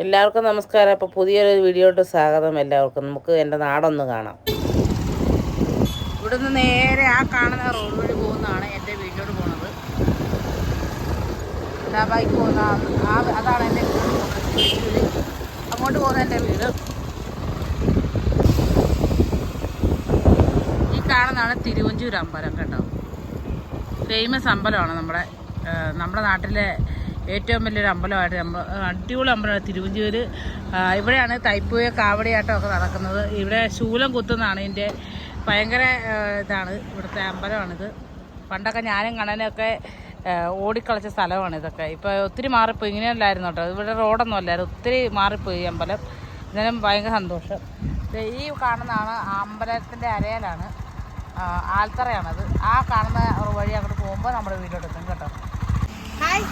എല്ലാവർക്കും നമസ്കാരം. അപ്പോൾ പുതിയൊരു വീഡിയോട്ട് സ്വാഗതം എല്ലാവർക്കും. നമുക്ക് എന്റെ നാടൊന്ന് കാണാം. ഇവിടുന്ന് നേരെ ആ കാണുന്ന റോഡ് വഴി പോകുന്നതാണ് എന്റെ വീട്ടിലോട്ട് പോണത്. ആ ബൈക്ക് പോകുന്ന അതാണ് എന്റെ വീട്ടിലോട്ട് അങ്ങോട്ട് പോകുന്ന എന്റെ വീട്. ഈ കാണുന്നതാണ് തിരുവഞ്ചൂർ അമ്പലം കേട്ടോ. ഫേമസ് അമ്പലമാണ് നമ്മുടെ നമ്മുടെ നാട്ടിലെ ഏറ്റവും വലിയൊരു അമ്പലമായിട്ട് അടിപൊളി അമ്പലമാണ്. തിരുവഞ്ചൂർ ആ, ഇവിടെയാണ് തൈപ്പൂയ കാവടിയാട്ടം ഒക്കെ നടക്കുന്നത്. ഇവിടെ ശൂലം കുത്തുന്നതാണ് ഇതിന്റെ ഭയങ്കര ഇതാണ് ഇവിടുത്തെ അമ്പലമാണിത്. പണ്ടൊക്കെ ഞാനും കണ്ണനൊക്കെ ഓടിക്കളച്ച സ്ഥലമാണ് ഇതൊക്കെ. ഇപ്പോൾ ഒത്തിരി മാറിപ്പോയി. ഇങ്ങനെയല്ലായിരുന്നു കേട്ടോ. ഇവിടെ റോഡൊന്നും അല്ലായിരുന്നു. ഒത്തിരി മാറിപ്പോയി അമ്പലം. എന്നാലും ഭയങ്കര സന്തോഷം. ഈ കാണുന്നതാണ് അമ്പലത്തിന്റെ അരയിലാണ്. ആൽത്തറയാണത്. ആ കാണുന്ന വഴി അങ്ങോട്ട് പോകുമ്പോൾ നമ്മുടെ വീടെടുക്കും കേട്ടോ. ഹായ്.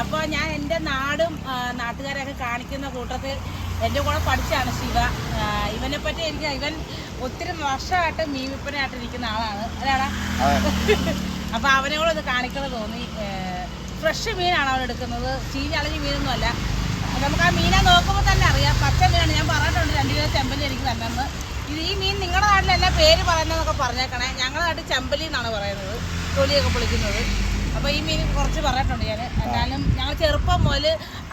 അപ്പോൾ ഞാൻ എന്റെ നാടും നാട്ടുകാരെയൊക്കെ കാണിക്കുന്ന കൂട്ടത്തിൽ എന്റെ കൂടെ പഠിച്ചാണ് ശിവ. ഇവനെ പറ്റി എനിക്ക് ഇവൻ ഒത്തിരി വർഷമായിട്ട് മീൻ വിൽപ്പനയായിട്ട് ഇരിക്കുന്ന ആളാണ്. അല്ലാടാ അപ്പോൾ അവനെ കൂടെ ഒന്ന് കാണിക്കണം തോന്നി. ഫ്രഷ് മീനാണ് അവൻ എടുക്കുന്നത്. ചീഞ്ഞളഞ്ഞ മീനൊന്നും അല്ല നമുക്ക് ആ മീനെ നോക്കുമ്പോൾ തന്നെ അറിയാം. പച്ച മീനാണ്. ഞാൻ പറഞ്ഞിട്ടുണ്ട് രണ്ട് കിലോ ചെമ്പല്ലി എനിക്ക് തന്നെന്ന് ഇത് ഈ മീൻ നിങ്ങളുടെ നാട്ടിലെല്ലാം പേര് പറയുന്നതെന്നൊക്കെ പറഞ്ഞേക്കണേ. ഞങ്ങളുടെ നാട്ടിൽ ചെമ്പലി എന്നാണ് പറയുന്നത്. തൊലിയൊക്കെ പൊളിക്കുന്നത്. അപ്പോൾ ഈ മീൻ കുറച്ച് പറഞ്ഞിട്ടുണ്ട് ഞാൻ എന്നാലും ഞങ്ങൾ ചെറുപ്പം മുതൽ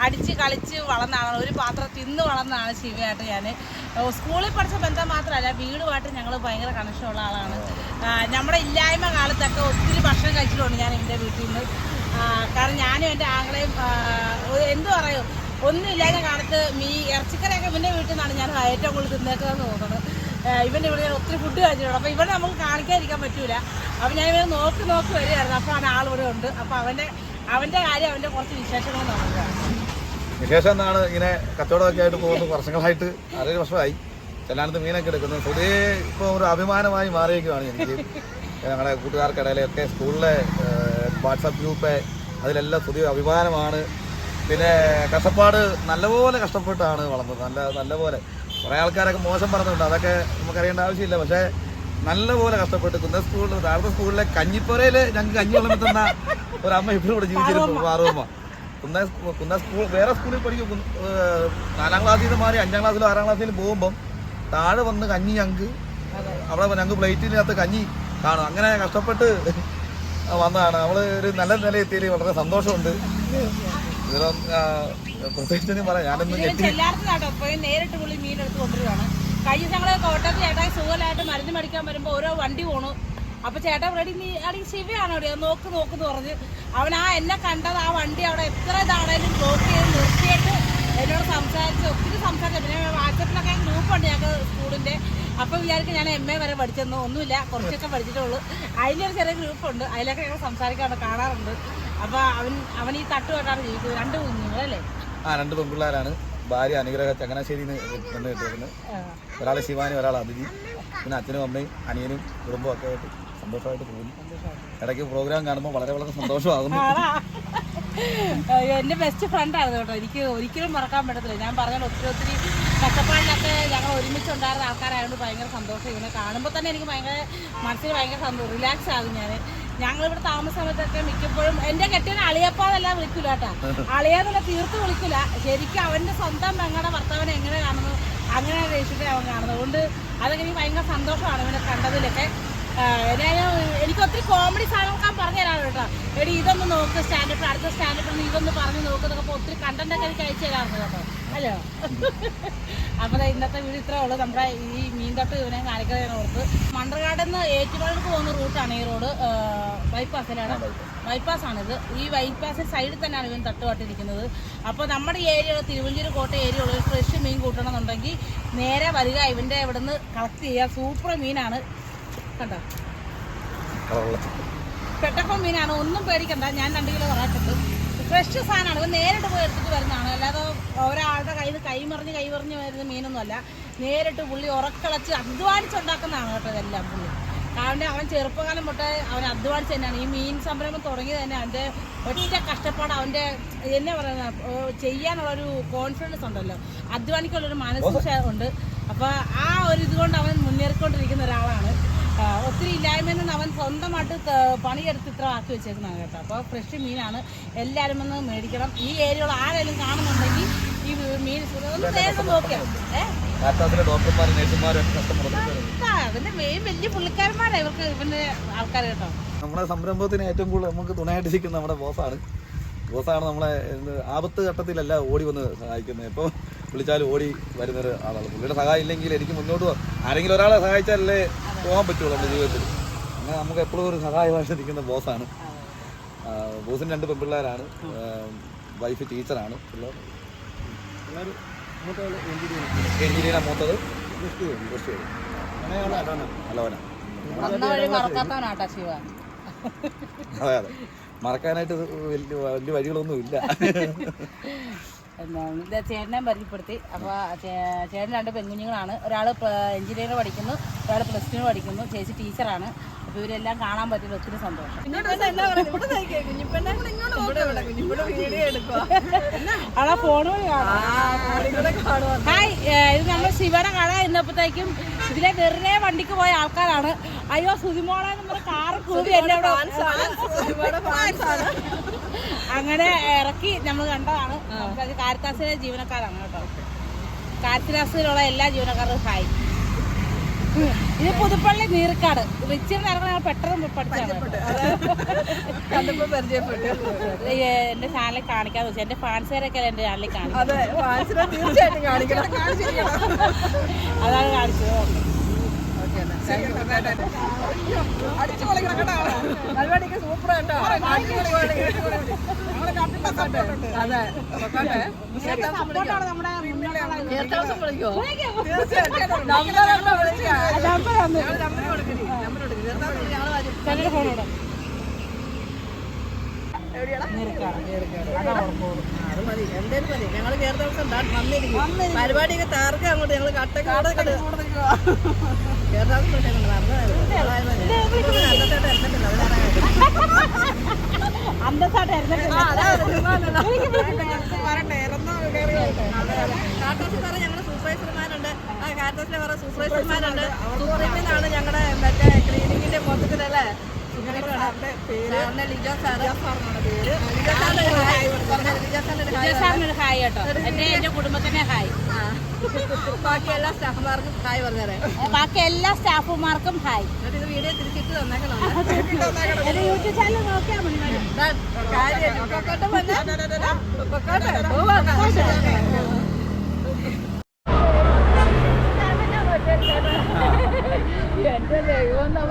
അടിച്ച് കളിച്ച് വളർന്നാണ് ഒരു പാത്രം തിന്ന് വളർന്നാണ് ശിവയായിട്ട് ഞാൻ സ്കൂളിൽ പഠിച്ച ബന്ധം മാത്രമല്ല വീടുമായിട്ട് ഞങ്ങൾ ഭയങ്കര കണക്ഷൻ ഉള്ള ആളാണ്. നമ്മുടെ ഇല്ലായ്മ കാലത്തൊക്കെ ഒത്തിരി ഭക്ഷണം കഴിച്ചിട്ടുണ്ട് ഞാൻ എന്റെ വീട്ടിൽ നിന്ന് കാരണം ഞാനും എന്റെ ആങ്ങളെയും എന്തു പറയും ഒന്നും ഇല്ലാത്ത കാലത്ത് മീ ഇറച്ചിക്കറിയൊക്കെ ഇവന്റെ വീട്ടിൽ നിന്നാണ് ഞാൻ ഏറ്റവും കൂടുതൽ തിന്നേക്കുന്നതെന്ന് തോന്നുന്നത്. ഇവന്റെ ഇവിടെ ഞാൻ ഒത്തിരി ഫുഡ് കഴിച്ചിട്ടുണ്ട്. അപ്പോൾ ഇവിടെ നമുക്ക് കാണിക്കാതിരിക്കാൻ പറ്റൂല. അപ്പോൾ ഞാൻ ഇവരെ നോക്കി നോക്കി വരികയായിരുന്നു. അപ്പൊ അവൻ ആളിവിടെ ഉണ്ട്. അപ്പൊ അവന്റെ അവന്റെ കാര്യം അവന്റെ കുറച്ച് വിശേഷങ്ങൾ നമുക്ക് വിശേഷം എന്താണ്? ഇങ്ങനെ കച്ചവടമൊക്കെ ആയിട്ട് പോകുന്നത് വർഷങ്ങളായിട്ട് അരൊരു വർഷമായി ചെല്ലാനത്ത് മീനൊക്കെ എടുക്കുന്നത് പൊതുവേ ഇപ്പോൾ ഒരു അഭിമാനമായി മാറിയേക്കുവാണ് എനിക്ക്. ഞങ്ങളുടെ കൂട്ടുകാർക്കിടയിലൊക്കെ സ്കൂളിലെ വാട്സാപ്പ് ഗ്രൂപ്പ് അതിലെല്ലാം പുതിയ അഭിമാനമാണ്. പിന്നെ കഷ്ടപ്പാട് നല്ലപോലെ കഷ്ടപ്പെട്ടാണ് വളർന്നത്. നല്ല നല്ലപോലെ. കുറേ ആൾക്കാരൊക്കെ മോശം പറഞ്ഞിട്ടുണ്ട്. അതൊക്കെ നമുക്കറിയേണ്ട ആവശ്യമില്ല. പക്ഷേ നല്ലപോലെ കഷ്ടപ്പെട്ട് കുന്ന സ്കൂളിൽ താഴത്തെ സ്കൂളിലെ കഞ്ഞിപ്പുറയിൽ ഞങ്ങൾക്ക് കഞ്ഞി വെള്ളം തന്ന ഒരു അമ്മ ഇപ്പോഴും ഇവിടെ ജീവിച്ചിരുന്നു മാറുമ്പ കുന്ന കുന്ന സ്കൂൾ വേറെ സ്കൂളിൽ പഠിക്കും. നാലാം ക്ലാസ്സിൽ നിന്ന് മാറി അഞ്ചാം ക്ലാസ്സിലും ആറാം ക്ലാസ്സിലും പോകുമ്പം താഴെ വന്ന് കഞ്ഞി ഞങ്ങൾക്ക് അവിടെ ഞങ്ങൾക്ക് പ്ലേറ്റിനകത്ത് കഞ്ഞി കാണും. അങ്ങനെ കഷ്ടപ്പെട്ട് വന്നതാണ്. അവൾ ഒരു നല്ല നില എത്തിയതിൽ വളരെ സന്തോഷമുണ്ട്. ഇതിലും പ്രത്യേകിച്ച് ഒന്നും പറയാം. ഞാനൊന്നും ഞെട്ടി കേട്ടോ പോയി നേരിട്ട് പുള്ളി മീൻ എടുത്ത് കൊണ്ടുവരുവാണ് കഴിഞ്ഞ ഞങ്ങൾ കോട്ടയത്ത് ചേട്ടാ സുഖമായിട്ട് മരുന്ന് മേടിക്കാൻ വരുമ്പോ ഓരോ വണ്ടി പോണു. അപ്പൊ ചേട്ടാ റെഡി നീ അടി ശിവയാണ് അവിടെ നോക്ക് നോക്ക് എന്ന് പറഞ്ഞ് അവൻ ആ എന്നെ കണ്ടത് ആ വണ്ടി അവിടെ എത്ര ഇതാണേലും ബ്ലോക്ക് ചെയ്ത് നിർത്തിയിട്ട് എന്നോട് സംസാരിച്ച് ഒത്തിരി സംസാരിച്ചു. പിന്നെ വാട്സപ്പിലൊക്കെ ഗ്രൂപ്പുണ്ട് ഞങ്ങൾക്ക് സ്കൂളിന്റെ. അപ്പൊ വിചാരിക്കും ഞാൻ എം എ വരെ പഠിച്ചെന്നു ഒന്നുമില്ല. കുറച്ചൊക്കെ പഠിച്ചിട്ടുള്ളൂ. അതിലൊരു ചെറിയ ഗ്രൂപ്പുണ്ട് അതിലൊക്കെ ഞങ്ങൾ സംസാരിക്കാറുണ്ട് കാണാറുണ്ട്. അപ്പൊ അവൻ അവൻ ഈ തട്ടുമായിട്ടാണ് ജീവിക്കുന്നത്. രണ്ട് കുഞ്ഞുങ്ങളല്ലേ? ആ രണ്ട് പെൺപിള്ളേരാണ്. ഭാര്യ അനുഗ്രഹ ചങ്ങനാശ്ശേരി എന്ന് കിട്ടിയിരുന്നത് ഒരാൾ ശിവാനി ഒരാൾ അതിഥി പിന്നെ അച്ഛനും അമ്മയും അനിയനും കുടുംബവും ഒക്കെ ആയിട്ട് സന്തോഷമായിട്ട് പോകുന്നു. ഇടയ്ക്ക് പ്രോഗ്രാം കാണുമ്പോൾ വളരെ വളരെ സന്തോഷമാകുന്നു. ആണാ? എന്റെ ബെസ്റ്റ് ഫ്രണ്ട് ആയിരുന്നു കേട്ടോ. എനിക്ക് ഒരിക്കലും മറക്കാൻ പറ്റത്തില്ല. ഞാൻ പറഞ്ഞാൽ ഒത്തിരി ഒത്തിരി കഷ്ടപ്പാടിലൊക്കെ ഞങ്ങൾ ഒരുമിച്ചുണ്ടായിരുന്ന ആൾക്കാരായതുകൊണ്ട് ഭയങ്കര സന്തോഷം. ഇങ്ങനെ കാണുമ്പോൾ തന്നെ എനിക്ക് ഭയങ്കര മനസ്സിന് ഭയങ്കര സന്തോഷം റിലാക്സ് ആകും ഞാൻ ഞങ്ങളിവിടെ താമസ സമയത്തൊക്കെ മിക്കപ്പോഴും എന്റെ കെട്ടിയനെ അളിയപ്പാതെല്ലാം വിളിക്കൂല കേട്ടാ. അളിയാന്നുള്ള തീർത്ത് വിളിക്കില്ല ശരിക്കും അവന്റെ സ്വന്തം പെങ്ങളുടെ ഭർത്താവിനെ എങ്ങനെ കാണുന്നു അങ്ങനെ രക്ഷിച്ചിട്ട് അവൻ കാണുന്നത്. അതുകൊണ്ട് അതൊക്കെ എനിക്ക് ഭയങ്കര സന്തോഷമാണ് ഇവനെ കണ്ടതിലൊക്കെ. ആഹ് എനിക്ക് ഒത്തിരി കോമഡി സാധനങ്ങൾ പറഞ്ഞു തരാറ് കേട്ടോ. എടി ഇതൊന്ന് നോക്ക് സ്റ്റാൻഡപ്പ് അടുത്ത സ്റ്റാൻഡപ്പ് ഇതൊന്ന് പറഞ്ഞു നോക്കുന്നൊക്കെ ഒത്തിരി കണ്ടന്റ് ഒക്കെ എനിക്ക് അയച്ചു തരാറുണ്ട് കേട്ടോ. അല്ലോ? അപ്പൊ ദേ ഇന്നത്തെ വീഡിയോ ഇത്രേ ഉള്ളൂ നമ്മുടെ ഈ മീൻ തട്ട് ഇവനെ കാണിക്കുന്ന ഓർത്ത് മണ്ടർകാട് നിന്ന് ഏറ്റുമാനൂർക്ക് പോകുന്ന റൂട്ടാണ് ഈ റോഡ് ബൈപ്പാസിലാണ് ബൈപ്പാസ് ആണിത് ഈ ബൈപ്പാസിൽ സൈഡിൽ തന്നെയാണ് ഇവൻ തട്ടുപാട്ടിരിക്കുന്നത് അപ്പോൾ നമ്മുടെ ഏരിയ തിരുവഞ്ചൂർ കോട്ട ഏരിയ ഒരു ഫ്രഷ് മീൻ കൂട്ടണമെന്നുണ്ടെങ്കിൽ നേരെ വരിക ഇവന്റെ ഇവിടെ നിന്ന് കളക്ട് ചെയ്യുക സൂപ്പർ മീനാണ് കണ്ടോ പെട്ടപ്പം മീനാണ് ഒന്നും പേടിക്കണ്ട ഞാൻ രണ്ട് കിലോ പറഞ്ഞിട്ടുണ്ട് ഫ്രഷ് സാധനമാണ്. ഇപ്പം നേരിട്ട് പോയി എടുത്തിട്ട് വരുന്നതാണ്. അല്ലാതെ ഒരാളുടെ കയ്യിൽ നിന്ന് കൈമറിഞ്ഞ് കൈമറിഞ്ഞ് വരുന്ന മീനൊന്നുമല്ല നേരിട്ട് പുള്ളി ഉറക്കളച്ച് അധ്വാനിച്ചുണ്ടാക്കുന്നതാണ് കേട്ടോ ഇതെല്ലാം പുള്ളി. കാരണം അവൻ ചെറുപ്പകാലം തൊട്ട് അവൻ അധ്വാനിച്ച് തന്നെയാണ്. ഈ മീൻ സംരംഭം തുടങ്ങിയത് തന്നെ അവന്റെ ഒറ്റ കഷ്ടപ്പാട് അവന്റെ എന്നെ പറയുന്ന ചെയ്യാനുള്ളൊരു കോൺഫിഡൻസ് ഉണ്ടല്ലോ. അധ്വാനിക്കുള്ളൊരു മനസ്സ് ഉണ്ട്. അപ്പോൾ ആ ഒരു ഇതുകൊണ്ട് അവൻ മുന്നേറിക്കൊണ്ടിരിക്കുന്ന ഒരാളാണ്. ഒത്തിരി ഇല്ലായ്മയെന്ന് നിന്ന് അവൻ സ്വന്തമായിട്ട് പണിയെടുത്ത് ഇത്ര ആക്കി വെച്ചേക്കുന്നതാണ് കേട്ടോ. അപ്പോൾ ഫ്രഷ് മീനാണ്. എല്ലാവരും ഒന്ന് മേടിക്കണം. ഈ ഏരിയകൾ ആരെങ്കിലും കാണുന്നുണ്ടെങ്കിൽ ഈ മീൻ മീൻ നേരിട്ട് നോക്കിയാ ഏ? കാറ്റാത്തിലെ ഡോക്ടർമാരും നഴ്സുമാരും ഒക്കെ കഷ്ടപ്പെടുന്നു അതിന്റെ മെയിൻ വലിയ പുള്ളിക്കാരന്മാരാ ഇവർക്ക് ഇവന്റെ ആൾക്കാർ കേട്ടോ. നമ്മുടെ സംരംഭത്തിന് ഏറ്റവും കൂടുതൽ നമുക്ക് തുണയായിട്ട് നിൽക്കുന്ന നമ്മുടെ ബോസാണ്. ബോസാണ് നമ്മളെ ആപത്ത് ഘട്ടത്തിലല്ല ഓടി വന്ന് സഹായിക്കുന്നത്. ഇപ്പോൾ വിളിച്ചാലും ഓടി വരുന്നൊരു ആളാണ്. പുള്ളിയുടെ സഹായം ഇല്ലെങ്കിൽ എനിക്ക് മുന്നോട്ട് ആരെങ്കിലും ഒരാളെ സഹായിച്ചാലല്ലേ പോകാൻ പറ്റുള്ളൂ നമ്മുടെ ജീവിതത്തിൽ. അങ്ങനെ നമുക്ക് എപ്പോഴും ഒരു സഹായമായിട്ട് നിൽക്കുന്ന ബോസാണ്. ബോസിന് രണ്ട് പെൺപിള്ളേരാണ്. വൈഫ് ടീച്ചറാണ് പിള്ളേർ? എഞ്ചിനീയറാണ് മൂത്തത്? അലോന. അതെ അതെ. മറക്കാനായിട്ട് വലിയ വലിയ വഴികളൊന്നും ഇല്ല. എന്താണ് ഇത് ചേട്ടനെ പരിചയപ്പെടുത്തി. അപ്പോൾ ചേട്ടൻ രണ്ട് പെൺകുഞ്ഞുങ്ങളാണ്. ഒരാൾ എഞ്ചിനീയറിംഗ് പഠിക്കുന്നു ഒരാൾ പ്ലസ് ടു പഠിക്കുന്നു ചേച്ചി ടീച്ചറാണ്. അപ്പോൾ ഇവരെല്ലാം കാണാൻ പറ്റിയത് ഒത്തിരി സന്തോഷം. ആളാ ഫോൺ വഴി കാണാം ഹായ് ഇത് നമ്മൾ ശിവനെ കാണാൻ ഇന്നപ്പോഴത്തേക്കും ഇതിലെ വെറുതെ വണ്ടിക്ക് പോയ ആൾക്കാരാണ്. അയ്യോ സുതിമോളെ നമ്മുടെ കാറ് കൂടി എന്നെ അങ്ങനെ ഇറക്കി നമ്മൾ കണ്ടതാണ്. കാരിത്താസിലെ ജീവനക്കാരാണ് കേട്ടോ. കാരിത്താസിലുള്ള എല്ലാ ജീവനക്കാർക്കും ഹായ്. ഇത് പുതുപ്പള്ളി നീർക്കാട്. റിച്ചിന് ഇറങ്ങുന്ന പെട്ടെന്ന് പഠിച്ചാണ് എന്റെ ചാനലിൽ കാണിക്കാന്ന് വെച്ചാൽ എന്റെ ഫാൻസുകാരൊക്കെ എന്റെ ചാനലിൽ കാണിക്കും. അതാണ് കാണിച്ചത്. അടിച്ചു പൊളിക്കണം കേട്ടോ പരിപാടിക്ക് സൂപ്പർ കേട്ടോ അതെ തീർച്ചയായിട്ടും നമ്പർ ഒന്ന് വിളിക്കാം നമ്പർ തന്നു ഞങ്ങൾ ദിവസം ഞങ്ങൾ അത് മതി. എന്തേലും മതി. ഞങ്ങൾ കയറി ദിവസം വന്നിരിക്കും. പരിപാടിയൊക്കെ താർക്ക് അങ്ങോട്ട്. ഞങ്ങൾ കട്ടൊക്കെ അവിടെ കയറി അന്തസ്സായിട്ട് ഞങ്ങളുടെ സൂപ്പർവൈസർമാരുണ്ട്. ആ കാർട്ടസിലെ വേറെ സൂപ്പർവൈസർമാരുണ്ട്. സൂപ്പർവൈസറാണ് ഞങ്ങളുടെ മറ്റേ ക്ലീനിങ്ങിന്റെ മൊത്തത്തിലല്ലേ സാറിനൊരു ഹായ്. കേട്ടോ. എന്റെ ഹായ്. ബാക്കി എല്ലാ സ്റ്റാഫുമാർക്കും ഹായ് ബാക്കി എല്ലാ സ്റ്റാഫുമാർക്കും ഹായ്. ഇത് വീഡിയോ തിരിച്ചിട്ട് തന്നേക്കണം? യൂട്യൂബ് ചാനൽ നോക്കിയാൽ മതി. കാര്യം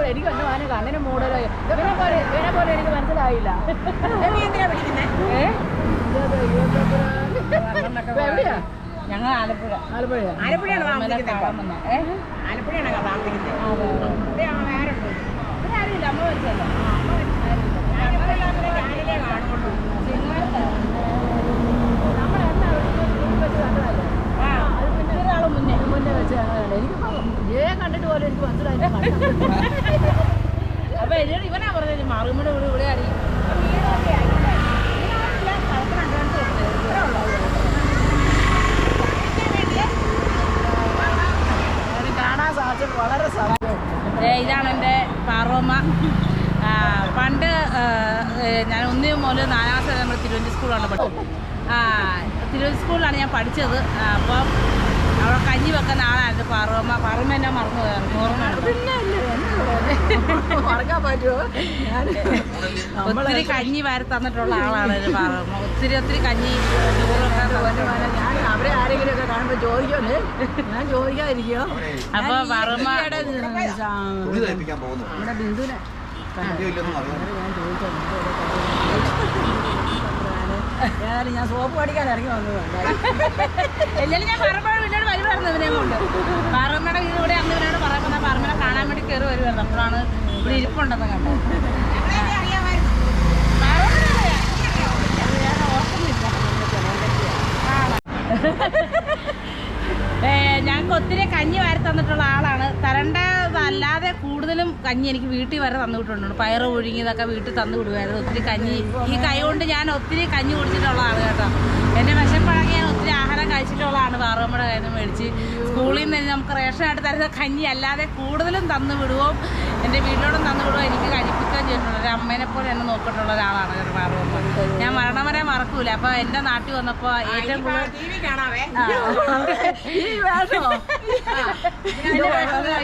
എനിക്ക് എന്റെ മാനെ കണ്ണിന് മൂടലായി ഇവനെ പോലെ ഇവനെ പോലെ എവിടെയാ ഞങ്ങൾ ആലപ്പുഴ. ആലപ്പുഴ. ആലപ്പുഴയാണ് ആരുമില്ല. അമ്മ വെച്ചല്ലോ കണ്ടിട്ട് പോലും എനിക്ക് മനസ്സിലായി അപ്പൊ എന്നോട് ഇവനാ പറഞ്ഞത്? മറുപടി ഇവിടെ ഇവിടെ അടി വീടൊക്കെ ആയി. വീടൊന്നുമില്ല, സ്ഥലത്തിന് അഡ്വാൻസ് കൊടുത്തത്. ഇത്രേ ഉള്ളൂ. എനിക്ക് കാണാൻ സാധിച്ചത് വളരെ സഹായം ഏ, ഇതാണ് എന്റെ പാർവമ്മ പണ്ട് ഞാൻ ഒന്നു മുതൽ നാലാം വരെ നമ്മൾ തിരുവഞ്ചി സ്കൂളാണ് പഠിച്ചത്. ആ തിരുവഞ്ചി സ്കൂളിലാണ് ഞാൻ പഠിച്ചത്. അപ്പം അവിടെ കഞ്ഞി വെക്കുന്ന ആളായിരുന്നു പാറോമ്മ പാറോമ്മ എന്നെ മറന്നു ഒത്തിരി കഞ്ഞി വാരി തന്നിട്ടുള്ള ആളാണ് പാറോമ്മ ഒത്തിരി ഒത്തിരി കഞ്ഞി അവരെ ആരെങ്കിലും ഒക്കെ കാണുമ്പോൾ ചോദിക്കോന്ന് ഞാൻ ചോദിക്കാതിരിക്കോ അപ്പൊ പോകുന്നു. നമ്മുടെ ബിന്ദുവിനെ അറിയാം ഞാൻ ചോദിച്ചോ ഏതായാലും ഞാൻ സോപ്പ് പഠിക്കാൻ ഇറങ്ങി വന്നതാണ് എല്ലാവരും ഞാൻ പാറമ്മയുടെ വീട്ടിലോട്ട് വരുമായിരുന്നു ഇവനെ കൊണ്ട് പാറമ്മയുടെ വീട് ഇവിടെ അന്ന് ഇവനോട് പറയുമ്പോൾ പാറമ്മനെ കാണാൻ വരുമായിരുന്നു അപ്പോഴാണ് ഇവിടെ ഇരിപ്പുണ്ടെന്ന് കണ്ടത് ഓർക്കുന്നില്ല. ഞങ്ങൾക്ക് ഒത്തിരി കഞ്ഞി വാരി തന്നിട്ടുള്ള ആളാണ്. തരേണ്ടതല്ലാതെ കൂടുതലും കഞ്ഞി എനിക്ക് വീട്ടിൽ വരെ തന്നിട്ടുണ്ട് പയറ് ഒഴുങ്ങിയതൊക്കെ വീട്ടിൽ തന്നു വിടുമായിരുന്നു. ഒത്തിരി കഞ്ഞി. ഈ കൈ കൊണ്ട് ഞാൻ ഒത്തിരി കഞ്ഞി കുടിച്ചിട്ടുള്ള ആൾ കേട്ടോ. എന്റെ വിശപ്പഴകി ഞാൻ ഒത്തിരി ആഹാരം കഴിച്ചിട്ടുള്ളതാണ് പാറമ്മയുടെ കയ്യിൽ നിന്ന് മേടിച്ച്. സ്കൂളിൽ നിന്ന് നമുക്ക് റേഷനായിട്ട് തരുന്ന കഞ്ഞി അല്ലാതെ കൂടുതലും തന്നു വിടുവോ എന്റെ വീട്ടിലോടും വിടുവോ എനിക്ക് കഴിപ്പിക്കാൻ ചെയ്തിട്ടുണ്ട് ഒരു അമ്മേനെ പോലെ എന്നെ നോക്കിയിട്ടുള്ള ഒരാളാണ് കേട്ടോ പാറുമ്പ ഞാൻ മരണം വരെ അപ്പൊ എന്റെ നാട്ടിൽ വന്നപ്പോ ഏറ്റവും കൂടുതൽ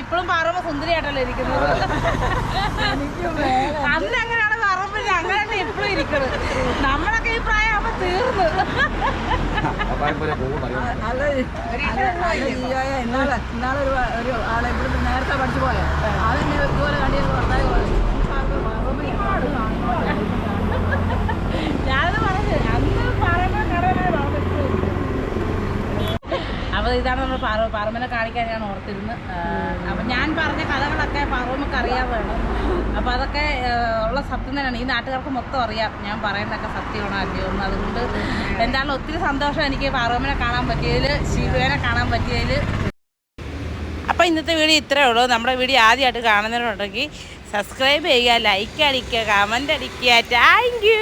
ഇപ്പോഴും പാറമ്പ സുന്ദരിയായിട്ടല്ലോ ഇരിക്കുന്നത്? അന്ന് അങ്ങനെയാണ് പറമ്പിൽ അങ്ങനെയാണ് ഇപ്പോഴും ഇരിക്കുന്നത് നമ്മളൊക്കെ ഈ പ്രായമാകുമ്പോ തീർന്നു. ഇന്നാളെ ഇന്നാളെ ഒരു ആളെ ഇവിടെ നേരത്തെ പഠിച്ചു പോയ. അതെന്നെ ഇതുപോലെ കണ്ടിട്ട് വർത്തായി ഞാനത് പറഞ്ഞു അന്ന് പറയുമ്പോ കടമേ അപ്പൊ ഇതാണ് നമ്മൾ പാറ പാറമ്മനെ കാണിക്കാൻ ഞാൻ ഓർത്തിരുന്ന്. അപ്പൊ ഞാൻ പറഞ്ഞ കഥകളൊക്കെ പാറമ്മക്ക് അറിയാവുന്നതാണ് അപ്പൊ അതൊക്കെ ഉള്ള സത്യം തന്നെയാണ്. ഈ നാട്ടുകാർക്ക് മൊത്തം അറിയാം. ഞാൻ പറയുന്നതൊക്കെ സത്യമാണോ അല്ലയോ എന്ന്. അതുകൊണ്ട് എന്തായാലും ഒത്തിരി സന്തോഷം എനിക്ക് പാറമ്മനെ കാണാൻ പറ്റിയതിൽ ശിവനെ കാണാൻ പറ്റിയതിൽ അപ്പോൾ ഇന്നത്തെ വീഡിയോ ഇത്രയേ ഉള്ളൂ. നമ്മുടെ വീഡിയോ ആദ്യമായിട്ട് കാണുന്നവരുണ്ടെങ്കിൽ സബ്സ്ക്രൈബ് ചെയ്യുക ലൈക്ക് അടിക്കുക കമന്റ് അടിക്കുക. Thank you